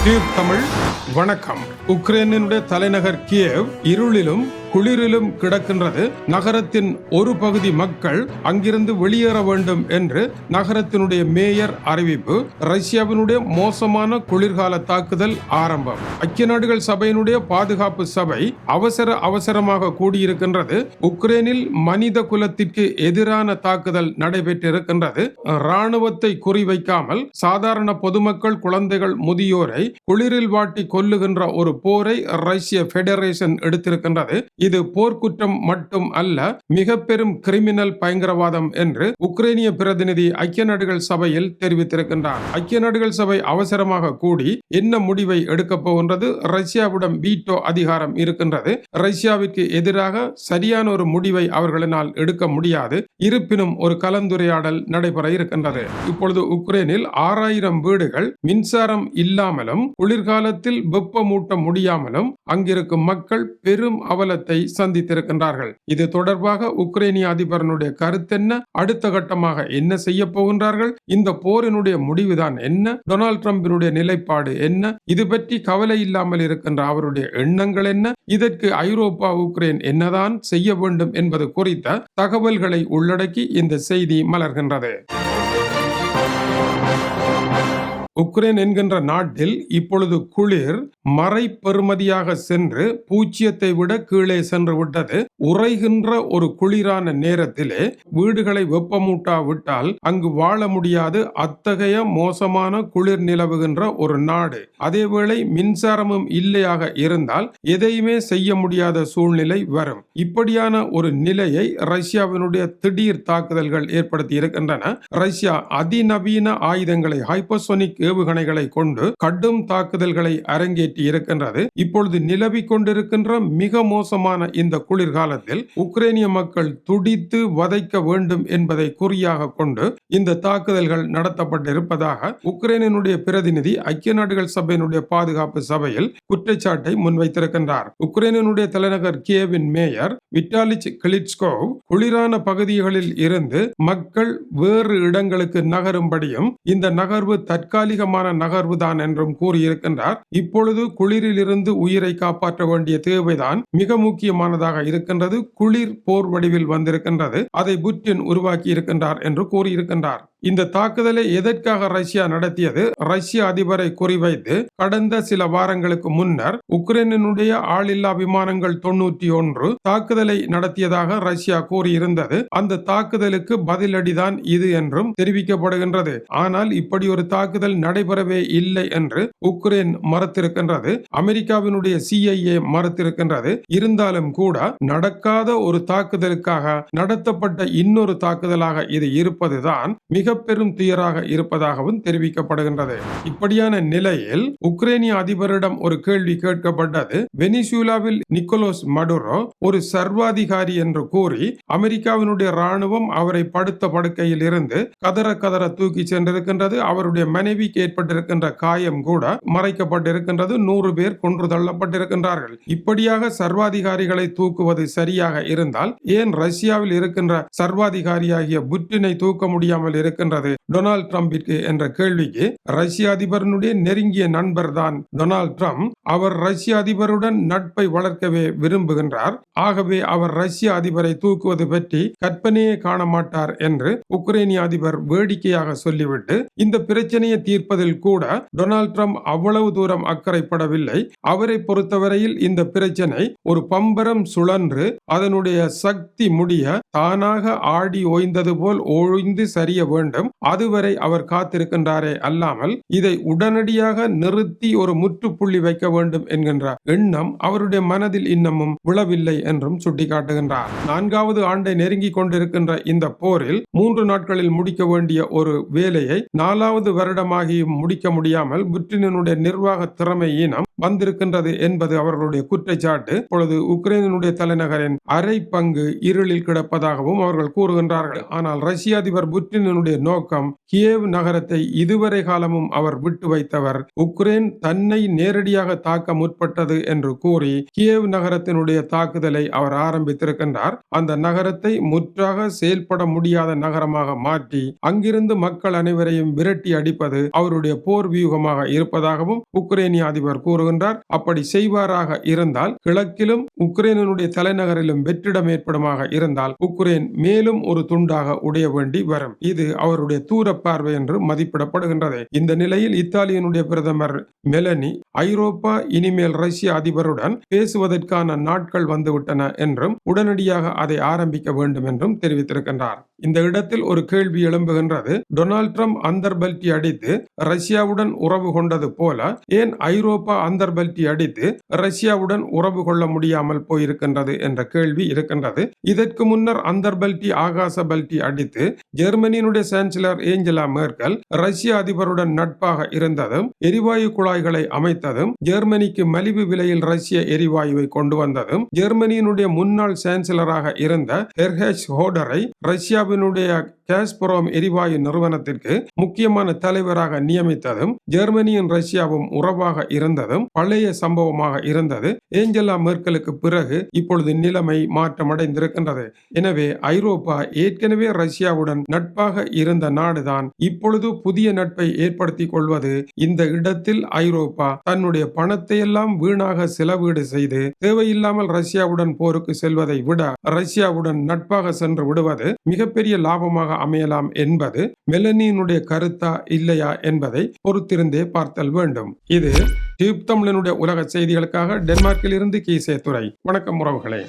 Steve Tamil. வணக்கம். உக்ரைனினுடைய தலைநகர் Kyiv இருளிலும் குளிரிலும் கிடக்கின்றது. நகரத்தின் ஒரு பகுதி மக்கள் அங்கிருந்து வெளியேற வேண்டும் என்று நகரத்தினுடைய மேயர் அறிவிப்பு. ரஷ்யாவினுடைய மோசமான குளிர்கால தாக்குதல் ஆரம்பம். ஐக்கிய நாடுகள் சபையினுடைய பாதுகாப்பு சபை அவசர அவசரமாக கூடியிருக்கின்றது. உக்ரைனில் மனித குலத்திற்கு எதிரான தாக்குதல் நடைபெற்றிருக்கின்றது. ராணுவத்தை குறிவைக்காமல் சாதாரண பொதுமக்கள் குழந்தைகள் முதியோரை குளிரில் வாட்டி கொல்லுகின்ற ஒரு போரை ரஷ்ய பெடரேஷன் எடுத்திருக்கின்றது. இது போர்க்குற்றம் மட்டும் அல்ல மிக பெரும் கிரிமினல் பயங்கரவாதம் என்று உக்ரைனிய பிரதிநிதி ஐக்கிய நாடுகள் சபையில் தெரிவித்திருக்கின்றார். ஐக்கிய நாடுகள் சபை அவசரமாக கூடி என்ன முடிவை எடுக்கப் போகின்றது? ரஷ்யாவிடம் வீட்டோ அதிகாரம் இருக்கின்றது. ரஷ்யாவிற்கு எதிராக சரியான ஒரு முடிவை அவர்களினால் எடுக்க முடியாது. இருப்பினும் ஒரு கலந்துரையாடல் நடைபெற இருக்கின்றது. இப்பொழுது உக்ரைனில் ஆறாயிரம் வீடுகள் மின்சாரம் இல்லாமலும் குளிர்காலத்தில் வெப்பமூட்ட முடியாமலும் அங்கிருக்கும் மக்கள் பெரும் அவலத்தை சந்தித்திருக்கின்றார்கள். இது தொடர்பாக உக்ரைனிய அதிபரனுடைய கருத்தென்ன அடுத்த கட்டமாக என்ன செய்ய போகின்றார்கள்? இந்த போரினுடைய முடிவுதான் என்ன? டொனால்ட் ட்ரம்பினுடைய நிலைப்பாடு என்ன? இது பற்றி கவலை இல்லாமல் இருக்கின்ற அவருடைய எண்ணங்கள் என்ன? இதற்கு ஐரோப்பா உக்ரைன் என்னதான் செய்ய வேண்டும் என்பது குறித்த தகவல்களை உள்ளடக்கி இந்த செய்தி மலர்கின்றது. உக்ரைன் என்கின்ற நாட்டில் இப்பொழுது குளிர் மறைப்பெறுமதியாக சென்று பூச்சியத்தை விட கீழே சென்று விட்டது. உறைகின்ற ஒரு குளிரான நேரத்திலே வீடுகளை வெப்பமூட்டாவிட்டால் அங்கு வாழ முடியாது. அத்தகைய மோசமான குளிர் நிலவுகின்ற ஒரு நாடு. அதேவேளை மின்சாரமும் இல்லையாக இருந்தால் எதையுமே செய்ய முடியாத சூழ்நிலை வரும். இப்படியான ஒரு நிலையை ரஷ்யாவினுடைய திடீர் தாக்குதல்கள் ஏற்படுத்தி இருக்கின்றன. ரஷ்யா அதிநவீன ஆயுதங்களை ஹைப்பர்சோனிக் ஏவுகணைகளை கொண்டு கடும் தாக்குதல்களை அரங்கேற்றி இருக்கின்றது இப்பொழுது நிலவி கொண்டிருக்கின்ற மிக மோசமான இந்த குளிர்காலத்தில் உக்ரைனிய மக்கள் துடித்து வதைக்க வேண்டும் என்பதை குறியாக கொண்டு இந்த தாக்குதல்கள் நடத்தப்பட்டிருப்பதாக உக்ரைனினுடைய பிரதிநிதி ஐக்கிய நாடுகள் சபையினுடைய பாதுகாப்பு சபையில் குற்றச்சாட்டை முன்வைத்திருக்கின்றார். உக்ரைனினுடைய தலைநகர் கியேவின் மேயர் விட்டாலிச் கிளிட்ஸ்கோவ் குளிரான பகுதிகளில் இருந்து மக்கள் வேறு இடங்களுக்கு நகரும்படியும் இந்த நகர்வு தற்காலிகமான நகர்வுதான் என்றும் கூறியிருக்கின்றார். இப்பொழுது குளிரிலிருந்து உயிரை காப்பாற்ற வேண்டிய தேவைதான் மிக முக்கியமானதாக இருக்கின்றது. குளிர் போர் வடிவில் வந்திருக்கின்றது. அதை புட்டின் உருவாக்கி இருக்கின்றார் என்று கூறியிருக்கின்றார். sebentar. இந்த தாக்குதலை எதற்காக ரஷ்யா நடத்தியது? ரஷ்ய அதிபரை குறிவைத்து கடந்த சில வாரங்களுக்கு முன்னர் உக்ரைனுடைய ஆளில்லா விமானங்கள் தொண்ணூற்றி ஒன்று தாக்குதலை நடத்தியதாக ரஷ்யா கூறியிருந்தது. அந்த தாக்குதலுக்கு பதிலடிதான் இது என்றும் தெரிவிக்கப்படுகின்றது. ஆனால் இப்படி ஒரு தாக்குதல் நடைபெறவே இல்லை என்று உக்ரைன் மறுத்திருக்கின்றது. அமெரிக்காவினுடைய சிஐஏ மறுத்திருக்கின்றது. இருந்தாலும் கூட நடக்காத ஒரு தாக்குதலுக்காக நடத்தப்பட்ட இன்னொரு தாக்குதலாக இது இருப்பதுதான் மிக பெரும் துயராக இருப்பதாகவும் தெரிவிக்கப்படுகின்றது. இப்படியான நிலையில் உக்ரைனிய அதிபரிடம் ஒரு கேள்வி கேட்கப்பட்டது. வெனிசூலாவில் நிக்கோலோஸ் மடுரோ ஒரு சர்வாதிகாரி என்று கூறி அமெரிக்காவினுடைய ராணுவம் அவரை படுத்த படுக்கையில் இருந்து கதற கதற தூக்கி சென்றிருக்கின்றது. அவருடைய மனைவிக்கு ஏற்பட்டிருக்கின்ற காயம் கூட மறைக்கப்பட்டிருக்கின்றது. நூறு பேர் கொன்று தள்ளப்பட்டிருக்கின்றார்கள். இப்படியாக சர்வாதிகாரிகளை தூக்குவது சரியாக இருந்தால் ஏன் ரஷ்யாவில் இருக்கின்ற சர்வாதிகாரியாகிய புட்டினை தூக்க முடியாமல் இருக்க இருக்கின்றது. டொனால்ட் ட்ரம்பிற்கு என்ற கேள்விக்கு ரஷ்ய அதிபரனுடைய நெருங்கிய நண்பர் தான் டொனால்ட் ட்ரம்ப். அவர் ரஷ்ய அதிபருடன் நட்பை வளர்க்கவே விரும்புகின்றார். ஆகவே அவர் ரஷ்ய அதிபரை தூக்குவது பற்றி கற்பனையே காண மாட்டார் என்று உக்ரைனிய அதிபர் வேடிக்கையாக சொல்லிவிட்டு இந்த பிரச்சனையை தீர்ப்பதில் கூட டொனால்ட் ட்ரம்ப் அவ்வளவு தூரம் அக்கறைப்படவில்லை. அவரை பொறுத்தவரையில் இந்த பிரச்சனை ஒரு பம்பரம் சுழன்று அதனுடைய சக்தி முடிய தானாக ஆடி ஓய்ந்தது போல் ஓய்ந்து சரிய வேண்டும். அதுவரை அவர் காத்திருக்கின்றாரே அல்லாமல் இதை உடனடியாக நிறுத்தி ஒரு முற்றுப்புள்ளி வைக்க வேண்டும் என்கின்ற எண்ணம் அவருடைய மனதில் இன்னமும் விழவில்லை என்றும் சுட்டிக்காட்டுகின்றார். நான்காவது ஆண்டை நெருங்கிக் கொண்டிருக்கின்ற இந்த போரில் மூன்று நாட்களில் முடிக்க வேண்டிய ஒரு வேலையை நாலாவது வருடமாகியும் முடிக்க முடியாமல் புட்டினுடைய நிர்வாக திறமையினம் வந்திருக்கின்றது என்பது அவர்களுடைய குற்றச்சாட்டு. இப்பொழுது உக்ரைனுடைய தலைநகரின் அரை பங்கு இருளில் கிடப்பதாகவும் அவர்கள் கூறுகின்றார்கள். ஆனால் ரஷ்ய அதிபர் புட்டினுடைய நோக்கம் கியேவ் நகரத்தை இதுவரை காலமும் அவர் விட்டு வைத்தவர் உக்ரைன் தன்னை நேரடியாக தாக்க முற்பட்டது என்று கூறி கியேவ் நகரத்தினுடைய தாக்குதலை அவர் ஆரம்பித்திருக்கின்றார். அந்த நகரத்தை முற்றாக செயல்பட முடியாத நகரமாக மாற்றி அங்கிருந்து மக்கள் அனைவரையும் விரட்டி அடிப்பது அவருடைய போர் வியூகமாக இருப்பதாகவும் உக்ரைனிய அதிபர் கூறுகின்றார் அப்படி செய்வாராக இருந்தால் கிழக்கிலும் உக்ரைனுடைய தலைநகரிலும் வெற்றிடம் ஏற்படுமாக இருந்தால் உக்ரைன் மேலும் ஒரு துண்டாக உடைய வேண்டி வரும். இது அவருடைய தூர பார்வை என்று மதிப்பிடப்படுகின்றது. இந்த நிலையில் இத்தாலியனுடைய பிரதமர் மெலனி ஐரோப்பா இனிமேல் ரஷ்ய அதிபருடன் பேசுவதற்கான நாட்கள் வந்துவிட்டன என்றும் உடனடியாக அதை ஆரம்பிக்க வேண்டும் என்றும் தெரிவித்திருக்கின்றார். இந்த இடத்தில் ஒரு கேள்வி எழும்புகின்றது. டொனால்ட் ட்ரம்ப் அந்தர்பல்டி அடித்து ரஷ்யாவுடன் உறவு கொண்டது போல ஏன் ஐரோப்பா அந்த அந்தர்பல்டி அடித்து ரஷ்யாவுடன் உறவு கொள்ள முடியாமல் போயிருக்கின்றது என்ற கேள்வி இருக்கின்றது. இதற்கு முன்னர் அந்தர்பல்டி ஆகாச பல்டி அடித்து ஜெர்மனியினுடைய சான்சலர் ஏஞ்சலா மேர்கல் ரஷ்ய அதிபருடன் நட்பாக இருந்ததும் எரிவாயு குழாய்களை அமைத்ததும் ஜெர்மனிக்கு மலிவு விலையில் ரஷ்ய எரிவாயுவை கொண்டு வந்ததும் ஜெர்மனியினுடைய முன்னாள் சான்சலராக இருந்த ஹெர்ஹெச் ஹோடரை ரஷ்யாவினுடைய கேஸ்பரோம் எரிவாயு நிறுவனத்திற்கு முக்கியமான தலைவராக நியமித்ததும் ஜெர்மனியும் ரஷ்யாவும் உறவாக இருந்ததும் பழைய சம்பவமாக இருந்தது. ஏஞ்சலா மேர்க்கலுக்கு பிறகு இப்பொழுது நிலைமை மாற்றமடைந்திருக்கின்றது. எனவே ஐரோப்பா ஏற்கனவே ரஷ்யாவுடன் நட்பாக இருந்த நாடுதான் இப்பொழுது புதிய நட்பை ஏற்படுத்திக் கொள்வது. இந்த இடத்தில் ஐரோப்பா தன்னுடைய பணத்தை எல்லாம் வீணாக செலவீடு செய்து தேவையில்லாமல் ரஷ்யாவுடன் போருக்கு செல்வதை விட ரஷ்யாவுடன் நட்பாக சென்று விடுவது மிகப்பெரிய லாபமாக அமையலாம் என்பது மெலனியினுடைய கருத்தா இல்லையா என்பதை பொறுத்திருந்தே பார்த்தல் வேண்டும். இது டியூப் தமிழனுடைய உலக செய்திகளுக்காக டென்மார்க்கில் இருந்து கீசே துறை வணக்கம் உறவுகளே.